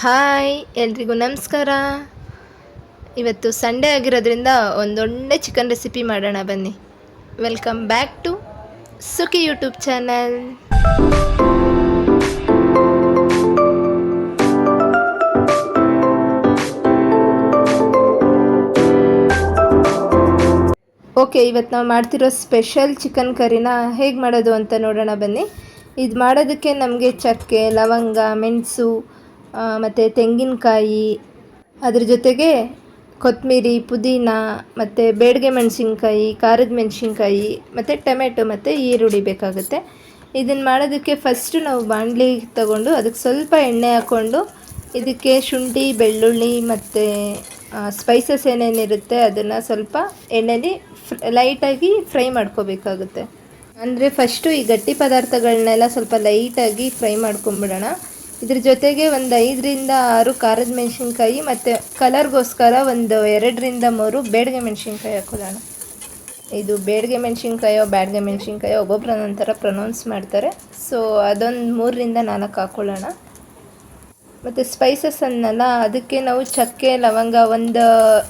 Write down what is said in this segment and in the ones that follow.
Hi, ಎಲ್ರಿಗೂ ನಮಸ್ಕಾರ. ಇವತ್ತು ಸಂಡೇ ಆಗಿರೋದ್ರಿಂದ ಒಂದೊಳ್ಳೆ ಚಿಕನ್ ರೆಸಿಪಿ ಮಾಡೋಣ ಬನ್ನಿ. Welcome back to Sukhi YouTube channel okay ಇವತ್ತು ನಾವು ಮಾಡ್ತಿರೋ ಸ್ಪೆಷಲ್ ಚಿಕನ್ ಕರಿನ ಹೇಗೆ ಮಾಡೋದು ಅಂತ ನೋಡೋಣ ಬನ್ನಿ. ಇದು ಮಾಡೋದಕ್ಕೆ ನಮಗೆ ಚಕ್ಕೆ, ಲವಂಗ, ಮೆಣಸು ಮತ್ತು ತೆಂಗಿನಕಾಯಿ, ಅದ್ರ ಜೊತೆಗೆ ಕೊತ್ತಂಬರಿ ಪುದೀನ, ಮತ್ತು ಬೇಡಿಗೆ ಮೆಣಸಿನ್ಕಾಯಿ, ಖಾರದ ಮೆಣಸಿನ್ಕಾಯಿ, ಮತ್ತು ಟೊಮೆಟೊ, ಮತ್ತು ಈರುಳ್ಳಿ ಬೇಕಾಗುತ್ತೆ. ಇದನ್ನು ಮಾಡೋದಕ್ಕೆ ಫಸ್ಟು ನಾವು ಬಾಣಲಿ ತಗೊಂಡು ಅದಕ್ಕೆ ಸ್ವಲ್ಪ ಎಣ್ಣೆ ಹಾಕ್ಕೊಂಡು ಇದಕ್ಕೆ ಶುಂಠಿ, ಬೆಳ್ಳುಳ್ಳಿ, ಮತ್ತು ಸ್ಪೈಸಸ್ ಏನೇನಿರುತ್ತೆ ಅದನ್ನು ಸ್ವಲ್ಪ ಎಣ್ಣೆಲಿ ಲೈಟಾಗಿ ಫ್ರೈ ಮಾಡ್ಕೋಬೇಕಾಗುತ್ತೆ. ಅಂದರೆ ಫಸ್ಟು ಈ ಗಟ್ಟಿ ಪದಾರ್ಥಗಳನ್ನೆಲ್ಲ ಸ್ವಲ್ಪ ಲೈಟಾಗಿ ಫ್ರೈ ಮಾಡ್ಕೊಂಬಿಡೋಣ. ಇದ್ರ ಜೊತೆಗೆ ಒಂದು ಐದರಿಂದ ಆರು ಖಾರದ ಮೆಣಸಿನ್ಕಾಯಿ ಮತ್ತು ಕಲರ್ಗೋಸ್ಕರ ಒಂದು ಎರಡರಿಂದ ಮೂರು ಬೇಡಿಗೆ ಮೆಣಸಿನ್ಕಾಯಿ ಹಾಕೊಳ್ಳೋಣ ಇದು ಬೇಡಿಗೆ ಮೆಣಸಿನ್ಕಾಯೋ ಬ್ಯಾಡ್ಗೆ ಮೆಣಸಿನ್ಕಾಯೋ ಒಬ್ಬೊಬ್ರು ಒಂದೊಂಥರ ಪ್ರೊನೌನ್ಸ್ ಮಾಡ್ತಾರೆ. ಸೊ ಅದೊಂದು ಮೂರರಿಂದ ನಾಲ್ಕು ಹಾಕ್ಕೊಳ್ಳೋಣ ಮತ್ತು ಸ್ಪೈಸಸ್ ಅನ್ನಲ್ಲ, ಅದಕ್ಕೆ ನಾವು ಚಕ್ಕೆ, ಲವಂಗ ಒಂದು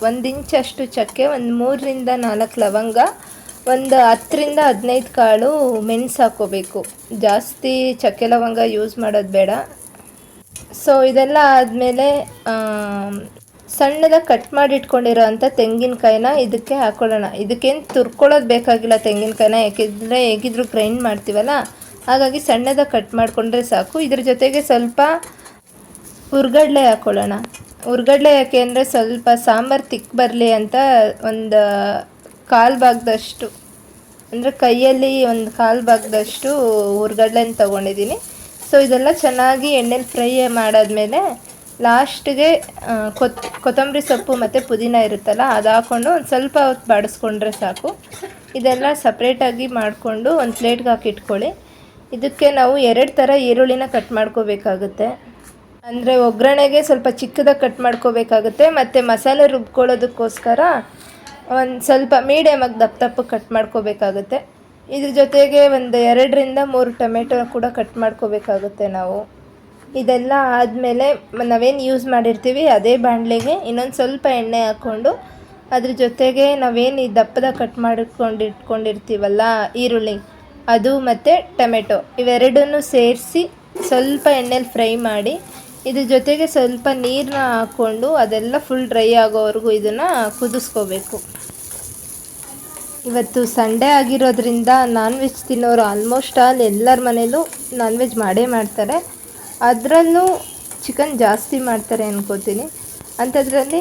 ಒಂದು ಇಂಚಷ್ಟು ಚಕ್ಕೆ, ಒಂದು ಮೂರರಿಂದ ನಾಲ್ಕು ಲವಂಗ, ಒಂದು ಹತ್ತರಿಂದ ಹದಿನೈದು ಕಾಳು ಮೆಣಸು ಹಾಕ್ಕೋಬೇಕು ಜಾಸ್ತಿ ಚಕ್ಕೆ, ಲವಂಗ ಯೂಸ್ ಮಾಡೋದು ಬೇಡ. ಸೊ ಇದೆಲ್ಲ ಆದಮೇಲೆ ಸಣ್ಣದಾಗಿ ಕಟ್ ಮಾಡಿ ಇಟ್ಕೊಂಡಿರೋ ಅಂಥ ತೆಂಗಿನಕಾಯಿನ ಇದಕ್ಕೆ ಹಾಕ್ಕೊಳ್ಳೋಣ ಇದಕ್ಕೇನು ತುರ್ಕೊಳ್ಳೋದು ಬೇಕಾಗಿಲ್ಲ ತೆಂಗಿನಕಾಯಿನ, ಯಾಕೆಂದರೆ ಹೇಗಿದ್ರು ಗ್ರೈಂಡ್ ಮಾಡ್ತೀವಲ್ಲ? ಹಾಗಾಗಿ ಸಣ್ಣದಾಗಿ ಕಟ್ ಮಾಡಿಕೊಂಡ್ರೆ ಸಾಕು. ಇದ್ರ ಜೊತೆಗೆ ಸ್ವಲ್ಪ ಹುರ್ಗಡ್ಲೆ ಹಾಕ್ಕೊಳ್ಳೋಣ ಹುರ್ಗಡ್ಲೆ ಯಾಕೆ ಅಂದರೆ ಸ್ವಲ್ಪ ಸಾಂಬಾರು ತಿಕ್ ಬರಲಿ ಅಂತ ಒಂದು ಕಾಲು ಭಾಗದಷ್ಟು, ಅಂದರೆ ಕೈಯಲ್ಲಿ ಒಂದು ಕಾಲು ಭಾಗದಷ್ಟು ಹುರ್ಗಡ್ಲೆನ ತೊಗೊಂಡಿದ್ದೀನಿ ಸೊ ಇದೆಲ್ಲ ಚೆನ್ನಾಗಿ ಎಣ್ಣೆಲಿ ಫ್ರೈ ಮಾಡಾದ್ಮೇಲೆ ಲಾಸ್ಟ್ಗೆ ಕೊತ್, ಕೊತ್ತಂಬರಿ ಸೊಪ್ಪು ಮತ್ತು ಪುದೀನ ಇರುತ್ತಲ್ಲ ಅದು ಹಾಕ್ಕೊಂಡು ಒಂದು ಸ್ವಲ್ಪ ಹೊತ್ತು ಬಾಡಿಸ್ಕೊಂಡ್ರೆ ಸಾಕು. ಇದೆಲ್ಲ ಸಪ್ರೇಟಾಗಿ ಮಾಡಿಕೊಂಡು ಒಂದು ಪ್ಲೇಟ್ಗೆ ಹಾಕಿ ಇಟ್ಕೊಳ್ಳಿ. ಇದಕ್ಕೆ ನಾವು ಎರಡು ಥರ ಈರುಳ್ಳಿನ ಕಟ್ ಮಾಡ್ಕೋಬೇಕಾಗುತ್ತೆ. ಅಂದರೆ ಒಗ್ಗರಣೆಗೆ ಸ್ವಲ್ಪ ಚಿಕ್ಕದಾಗಿ ಕಟ್ ಮಾಡ್ಕೋಬೇಕಾಗುತ್ತೆ, ಮತ್ತು ಮಸಾಲೆ ರುಬ್ಕೊಳ್ಳೋದಕ್ಕೋಸ್ಕರ ಒಂದು ಸ್ವಲ್ಪ ಮೀಡಿಯಮಾಗಿ ದಪ್ಪ ದಪ್ಪ ಕಟ್ ಮಾಡ್ಕೋಬೇಕಾಗುತ್ತೆ. ಇದ್ರ ಜೊತೆಗೆ ಒಂದು ಎರಡರಿಂದ ಮೂರು ಟೊಮೆಟೊ ಕೂಡ ಕಟ್ ಮಾಡ್ಕೋಬೇಕಾಗುತ್ತೆ ನಾವು. ಇದೆಲ್ಲ ಆದಮೇಲೆ ನಾವೇನು ಯೂಸ್ ಮಾಡಿರ್ತೀವಿ, ಅದೇ ಬಾಣಲೆಗೆ ಇನ್ನೊಂದು ಸ್ವಲ್ಪ ಎಣ್ಣೆ ಹಾಕ್ಕೊಂಡು ಅದ್ರ ಜೊತೆಗೆ ನಾವೇನು ಈ ದಪ್ಪದ ಕಟ್ ಮಾಡಿಕೊಂಡು ಇಟ್ಕೊಂಡಿರ್ತೀವಲ್ಲ, ಈರುಳ್ಳಿ, ಅದು ಮತ್ತು ಟೊಮೆಟೊ ಇವೆರಡನ್ನೂ ಸೇರಿಸಿ ಸ್ವಲ್ಪ ಎಣ್ಣೆಲಿ ಫ್ರೈ ಮಾಡಿ ಇದ್ರ ಜೊತೆಗೆ ಸ್ವಲ್ಪ ನೀರನ್ನ ಹಾಕ್ಕೊಂಡು ಅದೆಲ್ಲ ಫುಲ್ ಡ್ರೈ ಆಗೋವರೆಗೂ ಇದನ್ನು ಕುದಿಸ್ಕೋಬೇಕು. ಇವತ್ತು ಸಂಡೇ ಆಗಿರೋದ್ರಿಂದ ನಾನ್ ವೆಜ್ ತಿನ್ನೋರು ಆಲ್ಮೋಸ್ಟ್ ಆಲ್ ಎಲ್ಲರ ಮನೇಲೂ ನಾನ್ ವೆಜ್ ಮಾಡೇ ಮಾಡ್ತಾರೆ. ಅದರಲ್ಲೂ ಚಿಕನ್ ಜಾಸ್ತಿ ಮಾಡ್ತಾರೆ ಅನ್ಕೋತೀನಿ. ಅಂಥದ್ರಲ್ಲಿ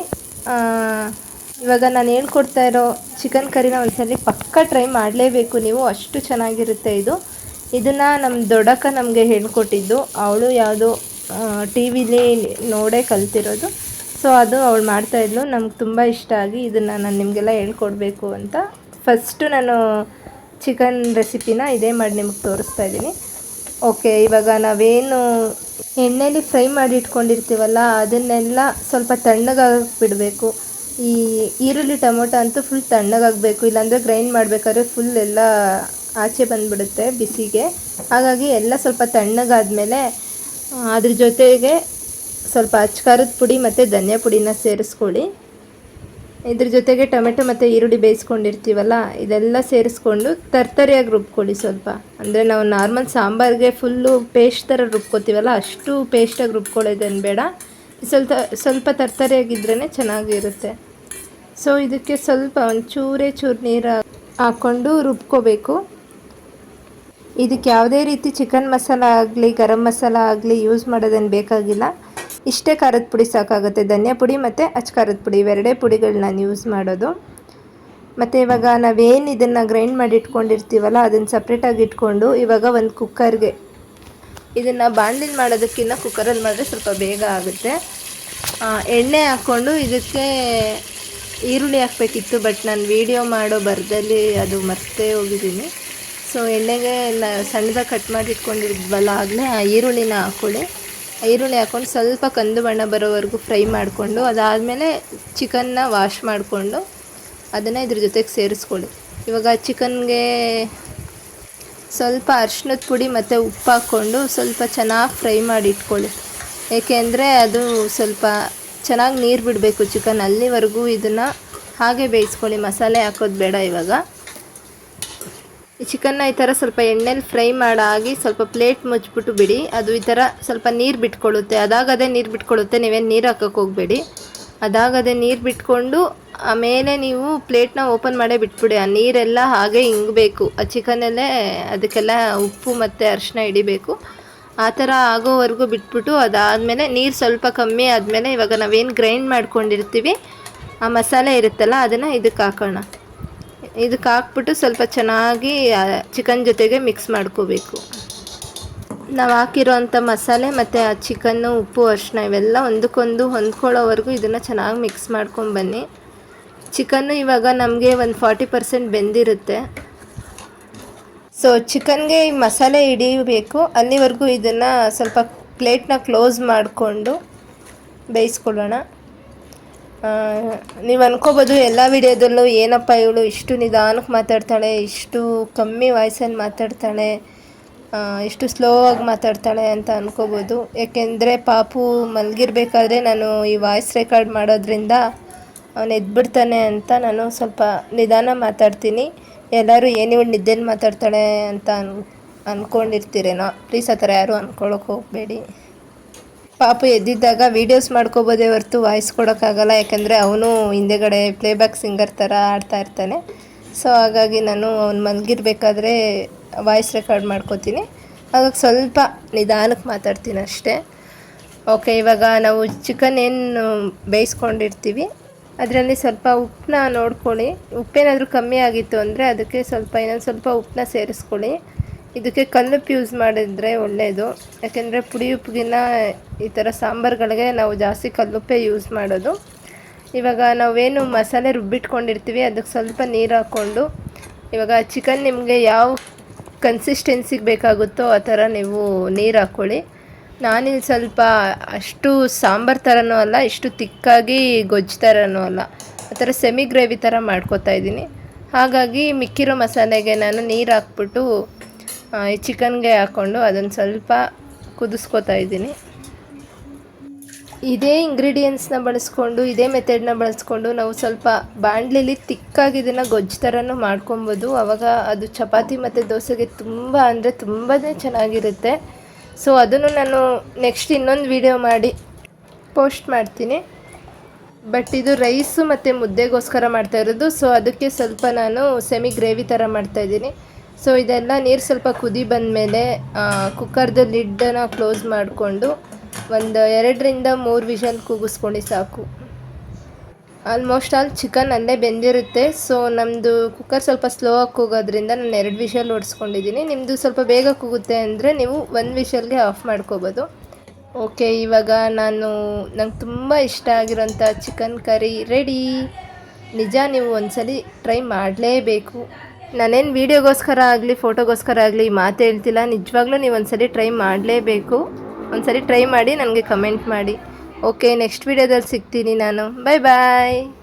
ಇವಾಗ ನಾನು ಹೇಳ್ಕೊಡ್ತಾ ಇರೋ ಚಿಕನ್ ಕರಿನ ಒಂದ್ಸಲಿ ಪಕ್ಕ ಟ್ರೈ ಮಾಡಲೇಬೇಕು ನೀವು, ಅಷ್ಟು ಚೆನ್ನಾಗಿರುತ್ತೆ ಇದು. ಇದನ್ನು ನಮ್ಮ ದೊಡ್ಡಕ್ಕ ನಮಗೆ ಹೇಳ್ಕೊಟ್ಟಿದ್ದು. ಅವಳು ಯಾವುದೋ ಟಿ ವಿಲಿ ನೋಡೇ ಕಲ್ತಿರೋದು. ಸೊ ಅದು ಅವಳು ಮಾಡ್ತಾಯಿದ್ಲು ನಮ್ಗೆ ತುಂಬ ಇಷ್ಟ ಆಗಿ ಇದನ್ನು ನಾನು ನಿಮಗೆಲ್ಲ ಹೇಳ್ಕೊಡ್ಬೇಕು ಅಂತ ಫಸ್ಟು ನಾನು ಚಿಕನ್ ರೆಸಿಪಿನ ಇದೇ ಮಾಡಿ ನಿಮಗೆ ತೋರಿಸ್ತಾ ಇದ್ದೀನಿ. ಓಕೆ ಇವಾಗ ನಾವೇನು ಎಣ್ಣೆಯಲ್ಲಿ ಫ್ರೈ ಮಾಡಿ ಇಟ್ಕೊಂಡಿರ್ತೀವಲ್ಲ, ಅದನ್ನೆಲ್ಲ ಸ್ವಲ್ಪ ತಣ್ಣಗಾಗಿ ಬಿಡಬೇಕು ಈ ಈರುಳ್ಳಿ, ಟೊಮೊಟೊ ಅಂತೂ ಫುಲ್ ತಣ್ಣಗಾಗಬೇಕು, ಇಲ್ಲಾಂದರೆ ಗ್ರೈಂಡ್ ಮಾಡಬೇಕಾದ್ರೆ ಫುಲ್ ಎಲ್ಲ ಆಚೆ ಬಂದುಬಿಡುತ್ತೆ ಬಿಸಿಗೆ. ಹಾಗಾಗಿ ಎಲ್ಲ ಸ್ವಲ್ಪ ತಣ್ಣಗಾದಮೇಲೆ, ಅದ್ರ ಜೊತೆಗೆ ಸ್ವಲ್ಪ ಅಚ್ಕಾರದ ಪುಡಿ ಮತ್ತು ಧನಿಯಾ ಪುಡಿನ ಸೇರಿಸ್ಕೊಳ್ಳಿ. ಇದ್ರ ಜೊತೆಗೆ ಟೊಮೆಟೊ ಮತ್ತು ಈರುಳ್ಳಿ ಬೇಯಿಸ್ಕೊಂಡಿರ್ತೀವಲ್ಲ, ಇದೆಲ್ಲ ಸೇರಿಸ್ಕೊಂಡು ತರ್ತರಿಯಾಗಿ ರುಬ್ಕೊಳ್ಳಿ ಸ್ವಲ್ಪ. ಅಂದರೆ ನಾವು ನಾರ್ಮಲ್ ಸಾಂಬಾರಿಗೆ ಫುಲ್ಲು ಪೇಸ್ಟ್ ಥರ ರುಬ್ಕೊತೀವಲ್ಲ, ಅಷ್ಟು ಪೇಸ್ಟಾಗಿ ರುಬ್ಕೊಳ್ಳೋದೇನು ಬೇಡ. ಸ್ವಲ್ಪ ಸ್ವಲ್ಪ ತರ್ತರಿಯಾಗಿದ್ರೇ ಚೆನ್ನಾಗಿರುತ್ತೆ. ಸೊ ಇದಕ್ಕೆ ಸ್ವಲ್ಪ ಒಂಚೂರೇ ಚೂರು ನೀರು ಹಾಕ್ಕೊಂಡು ರುಬ್ಕೋಬೇಕು. ಇದಕ್ಕೆ ಯಾವುದೇ ರೀತಿ ಚಿಕನ್ ಮಸಾಲ ಆಗಲಿ, ಗರಂ ಮಸಾಲ ಆಗಲಿ ಯೂಸ್ ಮಾಡೋದೇನು ಬೇಕಾಗಿಲ್ಲ. ಇಷ್ಟೇ ಖಾರದ ಪುಡಿ ಸಾಕಾಗುತ್ತೆ. ಧನಿಯಾ ಪುಡಿ ಮತ್ತು ಅಚ್ಚ ಖಾರದ ಪುಡಿ. ಇವೆರಡೇ ಪುಡಿಗಳು ನಾನು ಯೂಸ್ ಮಾಡೋದು. ಮತ್ತು ಇವಾಗ ನಾವೇನು ಇದನ್ನು ಗ್ರೈಂಡ್ ಮಾಡಿ ಇಟ್ಕೊಂಡಿರ್ತೀವಲ್ಲ, ಅದನ್ನು ಸಪ್ರೇಟಾಗಿ ಇಟ್ಕೊಂಡು ಇವಾಗ ಒಂದು ಕುಕ್ಕರ್ಗೆ ಇದನ್ನು ಬಾಣಲಿನ ಮಾಡೋದಕ್ಕಿಂತ ಕುಕ್ಕರಲ್ಲಿ ಮಾಡಿದ್ರೆ ಸ್ವಲ್ಪ ಬೇಗ ಆಗುತ್ತೆ. ಎಣ್ಣೆ ಹಾಕ್ಕೊಂಡು ಇದಕ್ಕೆ ಈರುಳ್ಳಿ ಹಾಕಬೇಕಿತ್ತು ಬಟ್ ನಾನು ವೀಡಿಯೋ ಮಾಡೋ ಬರದಲ್ಲಿ ಅದು ಮರ್ತೇ ಹೋಗಿದ್ದೀನಿ. ಸೊ ಎಣ್ಣೆಗೆ ಸಣ್ಣದಾಗಿ ಕಟ್ ಮಾಡಿ ಇಟ್ಕೊಂಡಿದ್ವಲ್ಲ ಆಗಲೇ ಆ ಈರುಳ್ಳಿನ ಹಾಕ್ಕೊಳ್ಳಿ ಈರುಳ್ಳಿ ಹಾಕ್ಕೊಂಡು ಸ್ವಲ್ಪ ಕಂದು ಬಣ್ಣ ಬರೋವರೆಗೂ ಫ್ರೈ ಮಾಡಿಕೊಂಡು ಅದಾದಮೇಲೆ ಚಿಕನ್ನ ವಾಶ್ ಮಾಡಿಕೊಂಡು ಅದನ್ನು ಇದ್ರ ಜೊತೆಗೆ ಸೇರಿಸ್ಕೊಳ್ಳಿ. ಇವಾಗ ಚಿಕನ್ಗೆ ಸ್ವಲ್ಪ ಅರ್ಶಿನದ ಪುಡಿ ಮತ್ತು ಉಪ್ಪು ಹಾಕ್ಕೊಂಡು ಸ್ವಲ್ಪ ಚೆನ್ನಾಗಿ ಫ್ರೈ ಮಾಡಿ ಇಟ್ಕೊಳ್ಳಿ. ಏಕೆಂದರೆ ಅದು ಸ್ವಲ್ಪ ಚೆನ್ನಾಗಿ ನೀರು ಬಿಡಬೇಕು ಚಿಕನ್. ಅಲ್ಲಿವರೆಗೂ ಇದನ್ನು ಹಾಗೆ ಬೇಯಿಸ್ಕೊಳ್ಳಿ. ಮಸಾಲೆ ಹಾಕೋದು ಬೇಡ ಇವಾಗ. ಈ ಚಿಕನ್ನ ಈ ಥರ ಸ್ವಲ್ಪ ಎಣ್ಣೆಲಿ ಫ್ರೈ ಮಾಡಾಗಿ ಸ್ವಲ್ಪ ಪ್ಲೇಟ್ ಮುಚ್ಚಿಬಿಟ್ಟು ಬಿಡಿ. ಅದು ಈ ಥರ ಸ್ವಲ್ಪ ನೀರು ಬಿಟ್ಕೊಳ್ಳುತ್ತೆ. ಅದಾಗದೇ ನೀರು ಬಿಟ್ಕೊಳ್ಳುತ್ತೆ. ನೀವೇನು ನೀರು ಹಾಕೋಕೆ ಹೋಗಬೇಡಿ. ಅದಾಗದೇ ನೀರು ಬಿಟ್ಕೊಂಡು ಆಮೇಲೆ ನೀವು ಪ್ಲೇಟ್ನ ಓಪನ್ ಮಾಡೇ ಬಿಟ್ಬಿಡಿ. ಆ ನೀರೆಲ್ಲ ಹಾಗೆ ಹಿಂಗಬೇಕು ಆ ಚಿಕನಲ್ಲೇ ಅದಕ್ಕೆಲ್ಲ ಉಪ್ಪು ಮತ್ತು ಅರಿಶಿನ ಹಿಡಿಬೇಕು. ಆ ಥರ ಆಗೋವರೆಗೂ ಬಿಟ್ಬಿಟ್ಟು ಅದಾದಮೇಲೆ ನೀರು ಸ್ವಲ್ಪ ಕಮ್ಮಿ ಆದಮೇಲೆ ಇವಾಗ ನಾವೇನು ಗ್ರೈಂಡ್ ಮಾಡ್ಕೊಂಡಿರ್ತೀವಿ, ಆ ಮಸಾಲೆ ಇರುತ್ತಲ್ಲ ಅದನ್ನು ಇದಕ್ಕೆ ಹಾಕೋಣ. ಇದಕ್ಕೆ ಹಾಕ್ಬಿಟ್ಟು ಸ್ವಲ್ಪ ಚೆನ್ನಾಗಿ ಚಿಕನ್ ಜೊತೆಗೆ ಮಿಕ್ಸ್ ಮಾಡ್ಕೋಬೇಕು. ನಾವು ಹಾಕಿರೋಂಥ ಮಸಾಲೆ ಮತ್ತು ಆ ಚಿಕನ್ನು ಉಪ್ಪು ಅರಿಶಿನ ಇವೆಲ್ಲ ಒಂದಕ್ಕೊಂದು ಹೊಂದ್ಕೊಳ್ಳೋವರೆಗೂ ಇದನ್ನು ಚೆನ್ನಾಗಿ ಮಿಕ್ಸ್ ಮಾಡ್ಕೊಂಡು ಬನ್ನಿ. ಚಿಕನ್ನು ಇವಾಗ ನಮಗೆ ಒಂದು ಫಾರ್ಟಿ ಪರ್ಸೆಂಟ್ ಬೆಂದಿರುತ್ತೆ. ಸೊ ಚಿಕನ್ಗೆ ಈ ಮಸಾಲೆ ಹಿಡಿಯಬೇಕು ಅಲ್ಲಿವರೆಗೂ ಇದನ್ನು ಸ್ವಲ್ಪ ಪ್ಲೇಟ್ನ ಕ್ಲೋಸ್ ಮಾಡಿಕೊಂಡು ಬೇಯಿಸ್ಕೊಳ್ಳೋಣ. ನೀವು ಅನ್ಕೋಬೋದು ಎಲ್ಲ ವಿಡಿಯೋದಲ್ಲೂ ಏನಪ್ಪ ಇವಳು ಇಷ್ಟು ನಿಧಾನಕ್ಕೆ ಮಾತಾಡ್ತಾಳೆ, ಇಷ್ಟು ಕಮ್ಮಿ ವಾಯ್ಸಲ್ಲಿ ಮಾತಾಡ್ತಾಳೆ ಇಷ್ಟು ಸ್ಲೋ ಆಗಿ ಮಾತಾಡ್ತಾಳೆ ಅಂತ ಅನ್ಕೋಬೋದು. ಏಕೆಂದರೆ ಪಾಪು ಮಲಗಿರ್ಬೇಕಾದ್ರೆ ನಾನು ಈ ವಾಯ್ಸ್ ರೆಕಾರ್ಡ್ ಮಾಡೋದ್ರಿಂದ ಅವನು ಎದ್ಬಿಡ್ತಾನೆ ಅಂತ ನಾನು ಸ್ವಲ್ಪ ನಿಧಾನ ಮಾತಾಡ್ತೀನಿ. ಎಲ್ಲರೂ ಏನು ಇವಳು ನಿದ್ದೆಲಿ ಮಾತಾಡ್ತಾಳೆ ಅಂತ ಅನ್ ಅಂದ್ಕೊಂಡಿರ್ತೀರೇನೋ ಪ್ಲೀಸ್ ಆ ಥರ ಯಾರೂ ಅಂದ್ಕೊಳ್ಳೋಕೆ ಹೋಗಬೇಡಿ. ಪಾಪು ಎದ್ದಿದ್ದಾಗ ವೀಡಿಯೋಸ್ ಮಾಡ್ಕೋಬೋದೇ ಹೊರತು ವಾಯ್ಸ್ ಕೊಡೋಕ್ಕಾಗಲ್ಲ, ಯಾಕಂದರೆ ಅವನು ಹಿಂದೆಗಡೆ ಪ್ಲೇಬ್ಯಾಕ್ ಸಿಂಗರ್ ಥರ ಆಡ್ತಾ ಇರ್ತಾನೆ. ಸೊ ಹಾಗಾಗಿ ನಾನು ಅವ್ನು ಮಲಗಿರ್ಬೇಕಾದ್ರೆ ವಾಯ್ಸ್ ರೆಕಾರ್ಡ್ ಮಾಡ್ಕೋತೀನಿ. ಹಾಗಾಗಿ ಸ್ವಲ್ಪ ನಿಧಾನಕ್ಕೆ ಮಾತಾಡ್ತೀನಿ ಅಷ್ಟೇ. ಓಕೆ ಇವಾಗ ನಾವು ಚಿಕನ್ ಏನು ಬೇಯಿಸ್ಕೊಂಡಿರ್ತೀವಿ, ಅದರಲ್ಲಿ ಸ್ವಲ್ಪ ಉಪ್ಪನ್ನ ನೋಡ್ಕೊಳ್ಳಿ. ಉಪ್ಪೇನಾದರೂ ಕಮ್ಮಿ ಆಗಿತ್ತು ಅಂದರೆ ಅದಕ್ಕೆ ಸ್ವಲ್ಪ ಇನ್ನೊಂದು ಸ್ವಲ್ಪ ಉಪ್ಪನ್ನ ಸೇರಿಸ್ಕೊಳ್ಳಿ. ಇದಕ್ಕೆ ಕಲ್ಲುಪ್ಪು ಯೂಸ್ ಮಾಡಿದರೆ ಒಳ್ಳೆಯದು ಯಾಕೆಂದರೆ ಪುಡಿ ಉಪ್ಪುಗಿನ ಈ ಥರ ಸಾಂಬಾರುಗಳಿಗೆ ನಾವು ಜಾಸ್ತಿ ಕಲ್ಲುಪ್ಪೇ ಯೂಸ್ ಮಾಡೋದು. ಇವಾಗ ನಾವೇನು ಮಸಾಲೆ ರುಬ್ಬಿಟ್ಕೊಂಡಿರ್ತೀವಿ, ಅದಕ್ಕೆ ಸ್ವಲ್ಪ ನೀರು ಹಾಕ್ಕೊಂಡು. ಇವಾಗ ಚಿಕನ್ ನಿಮಗೆ ಯಾವ ಕನ್ಸಿಸ್ಟೆನ್ಸಿಗೆ ಬೇಕಾಗುತ್ತೋ ಆ ಥರ ನೀವು ನೀರು ಹಾಕ್ಕೊಳ್ಳಿ ನಾನಿಲ್ಲಿ ಸ್ವಲ್ಪ ಅಷ್ಟು ಸಾಂಬಾರು ಥರನೂ ಅಲ್ಲ, ಇಷ್ಟು ತಿಕ್ಕಾಗಿ ಗೊಜ್ಜು ಥರನೂ ಅಲ್ಲ. ಆ ಥರ ಸೆಮಿ ಗ್ರೇವಿ ಥರ ಮಾಡ್ಕೋತಾ ಇದ್ದೀನಿ. ಹಾಗಾಗಿ ಮಿಕ್ಕಿರೋ ಮಸಾಲೆಗೆ ನಾನು ನೀರು ಹಾಕ್ಬಿಟ್ಟು ಈ ಚಿಕನ್ಗೆ ಹಾಕ್ಕೊಂಡು ಅದನ್ನು ಸ್ವಲ್ಪ ಕುದಿಸ್ಕೋತಾ ಇದ್ದೀನಿ. ಇದೇ ಇಂಗ್ರೀಡಿಯೆಂಟ್ಸ್ನ ಬಳಸ್ಕೊಂಡು, ಇದೇ ಮೆಥಡ್ನ ಬಳಸ್ಕೊಂಡು ನಾವು ಸ್ವಲ್ಪ ಬಾಣಲಿಲಿ ತಿಕ್ಕಾಗಿ ಇದನ್ನು ಗೊಜ್ಜು ಥರನೂ ಮಾಡ್ಕೊಬೋದು. ಆವಾಗ ಅದು ಚಪಾತಿ ಮತ್ತು ದೋಸೆಗೆ ತುಂಬ ಅಂದರೆ ತುಂಬಾ ಚೆನ್ನಾಗಿರುತ್ತೆ. ಸೊ ಅದನ್ನು ನಾನು ನೆಕ್ಸ್ಟ್ ಇನ್ನೊಂದು ವಿಡಿಯೋ ಮಾಡಿ ಪೋಸ್ಟ್ ಮಾಡ್ತೀನಿ. ಬಟ್ ಇದು ರೈಸು ಮತ್ತು ಮುದ್ದೆಗೋಸ್ಕರ ಮಾಡ್ತಾ ಇರೋದು. ಸೊ ಅದಕ್ಕೆ ಸ್ವಲ್ಪ ನಾನು ಸೆಮಿ ಗ್ರೇವಿ ಥರ ಮಾಡ್ತಾಯಿದ್ದೀನಿ ಸೊ ಇದೆಲ್ಲ ನೀರು ಸ್ವಲ್ಪ ಕುದಿ ಬಂದಮೇಲೆ ಕುಕ್ಕರ್ದು ಲಿಡ್ಡನ್ನು ಕ್ಲೋಸ್ ಮಾಡಿಕೊಂಡು ಒಂದು ಎರಡರಿಂದ ಮೂರು ವಿಷಲ್ ಕೂಗಿಸ್ಕೊಂಡು ಸಾಕು. ಆಲ್ಮೋಸ್ಟ್ ಆಲ್ ಚಿಕನ್ ಅಲ್ಲೇ ಬೆಂದಿರುತ್ತೆ. ಸೊ ನಮ್ಮದು ಕುಕ್ಕರ್ ಸ್ವಲ್ಪ ಸ್ಲೋ ಆಗಿ ಕೂಗೋದ್ರಿಂದ ನಾನು ಎರಡು ವಿಷಲ್ ಓಡಿಸ್ಕೊಂಡಿದ್ದೀನಿ. ನಿಮ್ಮದು ಸ್ವಲ್ಪ ಬೇಗ ಕೂಗುತ್ತೆ ಅಂದರೆ ನೀವು ಒಂದು ವಿಷಲ್ಗೆ ಆಫ್ ಮಾಡ್ಕೋಬೋದು. ಓಕೆ ಇವಾಗ ನಾನು ನಂಗೆ ತುಂಬ ಇಷ್ಟ ಆಗಿರೋಂಥ ಚಿಕನ್ ಕರಿ ರೆಡಿ ನಿಜ ನೀವು ಒಂದ್ಸಲಿ ಟ್ರೈ ಮಾಡಲೇಬೇಕು. ನಾನೇನು ವೀಡಿಯೋಗೋಸ್ಕರ ಆಗಲಿ, ಫೋಟೋಗೋಸ್ಕರ ಆಗಲಿ ಮಾತು ಹೇಳ್ತಿಲ್ಲ. ನಿಜವಾಗ್ಲೂ ನೀವು ಸರಿ ಟ್ರೈ ಮಾಡಲೇಬೇಕು. ಒಂದ್ಸರಿ ಟ್ರೈ ಮಾಡಿ, ನನಗೆ ಕಮೆಂಟ್ ಮಾಡಿ. ಓಕೆ, ನೆಕ್ಸ್ಟ್ ವೀಡಿಯೋದಲ್ಲಿ ಸಿಗ್ತೀನಿ ನಾನು. ಬಾಯ್ ಬಾಯ್